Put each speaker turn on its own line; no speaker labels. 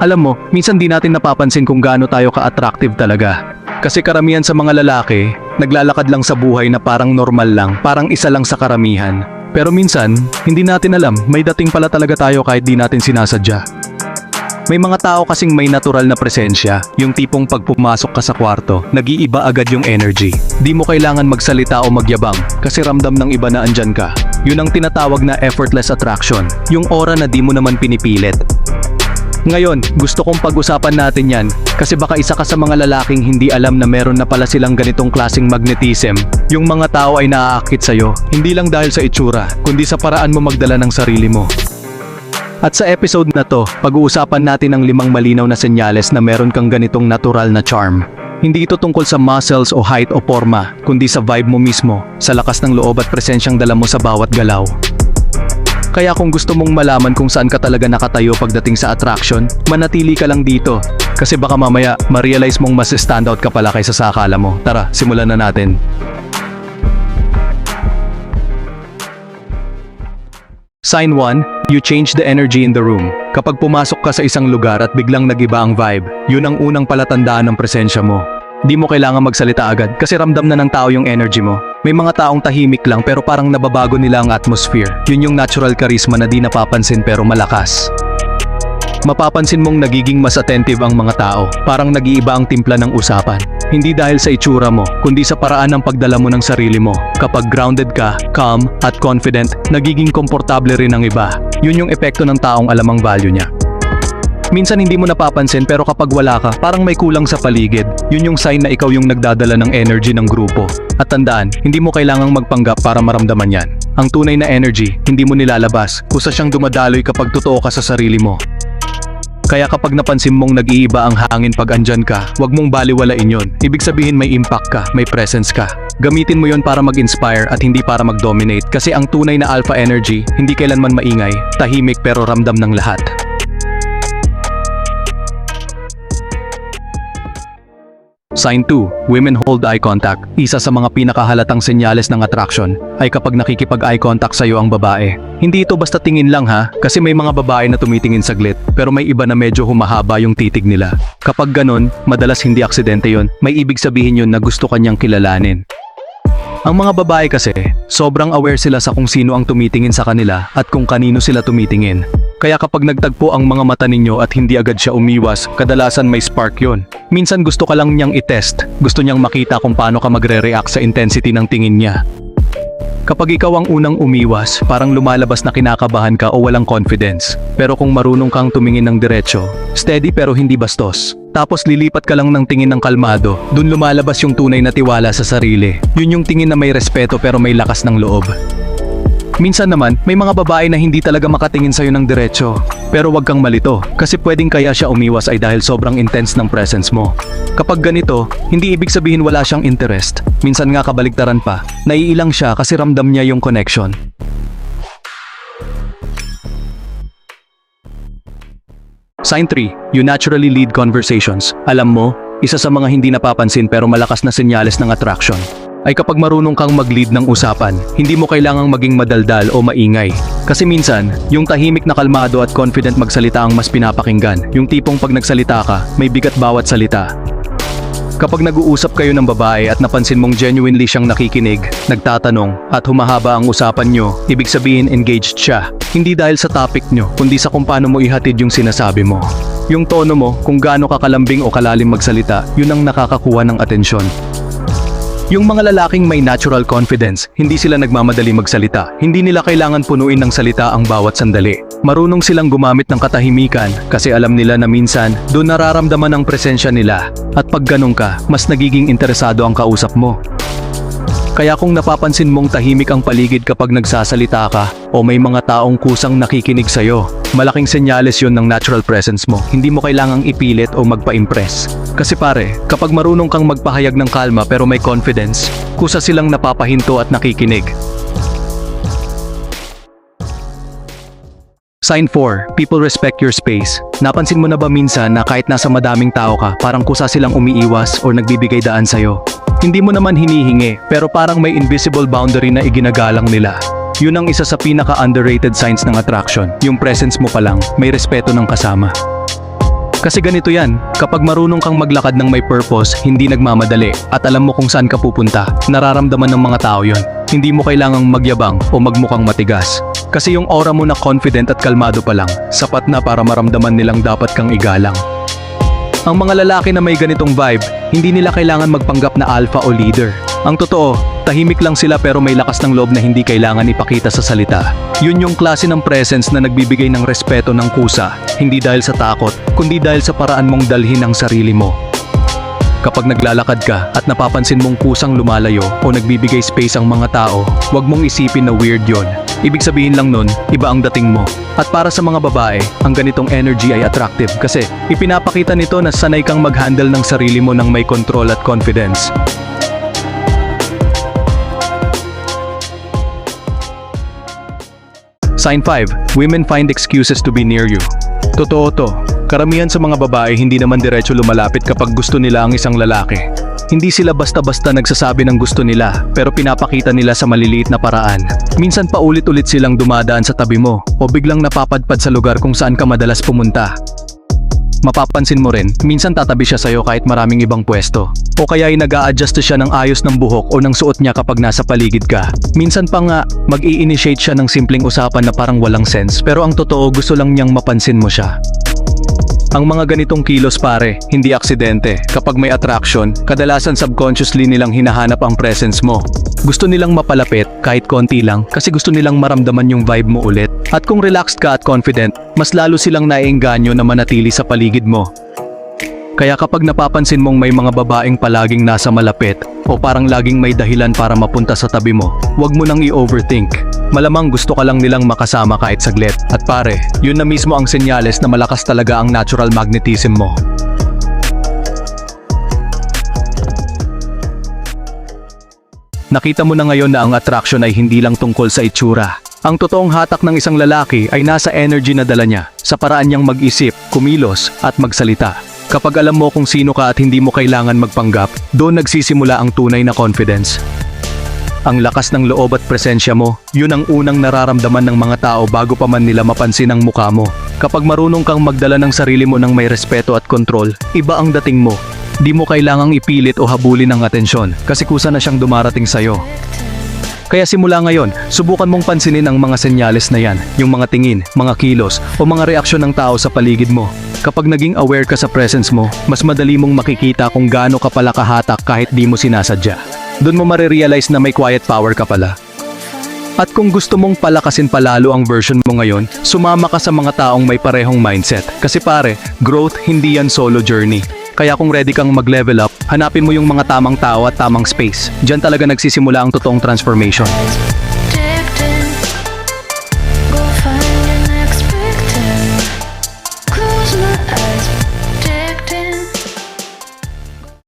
Alam mo, minsan di natin napapansin kung gaano tayo ka-attractive talaga. Kasi karamihan sa mga lalaki, naglalakad lang sa buhay na parang normal lang, parang isa lang sa karamihan. Pero minsan, hindi natin alam, may dating pala talaga tayo kahit di natin sinasadya. May mga tao kasing may natural na presensya, yung tipong pag pumasok ka sa kwarto, nag-iiba agad yung energy. Di mo kailangan magsalita o magyabang, kasi ramdam ng iba na andyan ka. Yun ang tinatawag na effortless attraction, yung aura na di mo naman pinipilit. Ngayon, gusto kong pag-usapan natin yan kasi baka isa ka sa mga lalaking hindi alam na meron na pala silang ganitong klasing magnetism. Yung mga tao ay naaakit sa'yo, hindi lang dahil sa itsura, kundi sa paraan mo magdala ng sarili mo. At sa episode na to, pag-uusapan natin ang limang malinaw na senyales na meron kang ganitong natural na charm. Hindi ito tungkol sa muscles o height o forma, kundi sa vibe mo mismo, sa lakas ng loob at presensyang dala mo sa bawat galaw. Kaya kung gusto mong malaman kung saan ka talaga nakatayo pagdating sa attraction, manatili ka lang dito. Kasi baka mamaya, ma-realize mong mas standout ka pala kaysa sa akala mo. Tara, simulan na natin. Sign 1, you change the energy in the room. Kapag pumasok ka sa isang lugar at biglang nagiba ang vibe, yun ang unang palatandaan ng presensya mo. Di mo kailangan magsalita agad kasi ramdam na ng tao yung energy mo. May mga taong tahimik lang pero parang nababago nila ang atmosphere. Yun yung natural charisma na di napapansin pero malakas. Mapapansin mong nagiging mas attentive ang mga tao, parang nag-iiba ang timpla ng usapan. Hindi dahil sa itsura mo, kundi sa paraan ng pagdala mo ng sarili mo. Kapag grounded ka, calm, at confident, nagiging komportable rin ang iba. Yun yung epekto ng taong alam ang value niya. Minsan hindi mo napapansin pero kapag wala ka, parang may kulang sa paligid. Yun yung sign na ikaw yung nagdadala ng energy ng grupo. At tandaan, hindi mo kailangang magpanggap para maramdaman yan. Ang tunay na energy, hindi mo nilalabas. Kusa siyang dumadaloy kapag totoo ka sa sarili mo. Kaya kapag napansin mong nag-iiba ang hangin pag andyan ka, huwag mong baliwalain yon. Ibig sabihin may impact ka, may presence ka. Gamitin mo yon para mag-inspire at hindi para mag-dominate kasi ang tunay na alpha energy, hindi kailanman maingay, tahimik pero ramdam ng lahat. Sign 2, women hold eye contact. Isa sa mga pinakahalatang senyales ng attraction ay kapag nakikipag-eye contact sa iyo ang babae. Hindi ito basta tingin lang ha, kasi may mga babae na tumitingin saglit, pero may iba na medyo humahaba yung titig nila. Kapag ganon, madalas hindi aksidente yon, may ibig sabihin yun na gusto kanyang kilalanin. Ang mga babae kasi, sobrang aware sila sa kung sino ang tumitingin sa kanila at kung kanino sila tumitingin. Kaya kapag nagtagpo ang mga mata ninyo at hindi agad siya umiwas, kadalasan may spark yon. Minsan gusto ka lang niyang itest, gusto niyang makita kung paano ka magre-react sa intensity ng tingin niya. Kapag ikaw ang unang umiwas, parang lumalabas na kinakabahan ka o walang confidence. Pero kung marunong kang tumingin ng diretsyo, steady pero hindi bastos. Tapos lilipat ka lang ng tingin ng kalmado, dun lumalabas yung tunay na tiwala sa sarili. Yun yung tingin na may respeto pero may lakas ng loob. Minsan naman, may mga babae na hindi talaga makatingin sa'yo ng diretsyo. Pero wag kang malito, kasi pwedeng kaya siya umiwas ay dahil sobrang intense ng presence mo. Kapag ganito, hindi ibig sabihin wala siyang interest. Minsan nga kabaligtaran pa, naiilang siya kasi ramdam niya yung connection. Sign 3, you naturally lead conversations. Alam mo, isa sa mga hindi napapansin pero malakas na senyales ng attraction ay kapag marunong kang mag-lead ng usapan, hindi mo kailangang maging madaldal o maingay. Kasi minsan, yung tahimik na kalmado at confident magsalita ang mas pinapakinggan. Yung tipong pag nagsalita ka, may bigat bawat salita. Kapag nag-uusap kayo ng babae at napansin mong genuinely siyang nakikinig, nagtatanong, at humahaba ang usapan nyo, ibig sabihin engaged siya. Hindi dahil sa topic nyo, kundi sa kung paano mo ihatid yung sinasabi mo. Yung tono mo, kung gaano kakalambing o kalalim magsalita, yun ang nakakakuha ng atensyon. Yung mga lalaking may natural confidence, hindi sila nagmamadali magsalita. Hindi nila kailangan punuin ng salita ang bawat sandali. Marunong silang gumamit ng katahimikan kasi alam nila na minsan doon nararamdaman ang presensya nila. At pag ganun ka, mas nagiging interesado ang kausap mo. Kaya kung napapansin mong tahimik ang paligid kapag nagsasalita ka o may mga taong kusang nakikinig sa'yo, malaking senyales yon ng natural presence mo. Hindi mo kailangang ipilit o magpa-impress. Kasi pare, kapag marunong kang magpahayag ng kalma pero may confidence, kusa silang napapahinto at nakikinig. Sign 4, people respect your space. Napansin mo na ba minsan na kahit nasa madaming tao ka, parang kusa silang umiiwas o nagbibigay daan sa'yo? Hindi mo naman hinihingi, pero parang may invisible boundary na iginagalang nila. Yun ang isa sa pinaka-underrated signs ng attraction. Yung presence mo pa lang, may respeto ng kasama. Kasi ganito yan, kapag marunong kang maglakad ng may purpose, hindi nagmamadali, at alam mo kung saan ka pupunta, nararamdaman ng mga tao yon. Hindi mo kailangang magyabang o magmukhang matigas. Kasi yung aura mo na confident at kalmado pa lang, sapat na para maramdaman nilang dapat kang igalang. Ang mga lalaki na may ganitong vibe, hindi nila kailangan magpanggap na alpha o leader. Ang totoo, tahimik lang sila pero may lakas ng loob na hindi kailangan ipakita sa salita. Yun yung klase ng presence na nagbibigay ng respeto ng kusa, hindi dahil sa takot, kundi dahil sa paraan mong dalhin ang sarili mo. Kapag naglalakad ka at napapansin mong kusang lumalayo o nagbibigay space ang mga tao, huwag mong isipin na weird yon. Ibig sabihin lang nun, iba ang dating mo. At para sa mga babae, ang ganitong energy ay attractive kasi ipinapakita nito na sanay kang mag-handle ng sarili mo ng may control at confidence. Sign 5. Women find excuses to be near you. Totoo to. Karamihan sa mga babae hindi naman diretso lumalapit kapag gusto nila ang isang lalaki. Hindi sila basta-basta nagsasabi ng gusto nila, pero pinapakita nila sa maliliit na paraan. Minsan paulit-ulit silang dumadaan sa tabi mo, o biglang napapadpad sa lugar kung saan ka madalas pumunta. Mapapansin mo rin, minsan tatabi siya sa'yo kahit maraming ibang pwesto. O kaya ay nag adjust siya ng ayos ng buhok o ng suot niya kapag nasa paligid ka. Minsan pa nga, mag initiate siya ng simpleng usapan na parang walang sense pero ang totoo gusto lang niyang mapansin mo siya. Ang mga ganitong kilos pare, hindi aksidente. Kapag may attraction, kadalasan subconsciously nilang hinahanap ang presence mo. Gusto nilang mapalapit, kahit konti lang, kasi gusto nilang maramdaman yung vibe mo ulit. At kung relaxed ka at confident, mas lalo silang naiengganyo na manatili sa paligid mo. Kaya kapag napapansin mong may mga babaeng palaging nasa malapit o parang laging may dahilan para mapunta sa tabi mo, huwag mo nang i-overthink. Malamang gusto ka lang nilang makasama kahit saglit. At pare, yun na mismo ang senyales na malakas talaga ang natural magnetism mo. Nakita mo na ngayon na ang attraction ay hindi lang tungkol sa itsura. Ang totoong hatak ng isang lalaki ay nasa energy na dala niya, sa paraan niyang mag-isip, kumilos, at magsalita. Kapag alam mo kung sino ka at hindi mo kailangan magpanggap, doon nagsisimula ang tunay na confidence. Ang lakas ng loob at presensya mo, yun ang unang nararamdaman ng mga tao bago pa man nila mapansin ang mukha mo. Kapag marunong kang magdala ng sarili mo ng may respeto at kontrol, iba ang dating mo. Di mo kailangang ipilit o habulin ang atensyon kasi kusa na siyang dumarating sa'yo. Kaya simula ngayon, subukan mong pansinin ang mga senyales na yan, yung mga tingin, mga kilos, o mga reaksyon ng tao sa paligid mo. Kapag naging aware ka sa presence mo, mas madali mong makikita kung gaano ka pala kahatak kahit di mo sinasadya. Doon mo marirealize na may quiet power ka pala. At kung gusto mong palakasin palalo ang version mo ngayon, sumama ka sa mga taong may parehong mindset. Kasi pare, growth hindi yan solo journey. Kaya kung ready kang mag-level up, hanapin mo yung mga tamang tao at tamang space. Diyan talaga nagsisimula ang totoong transformation.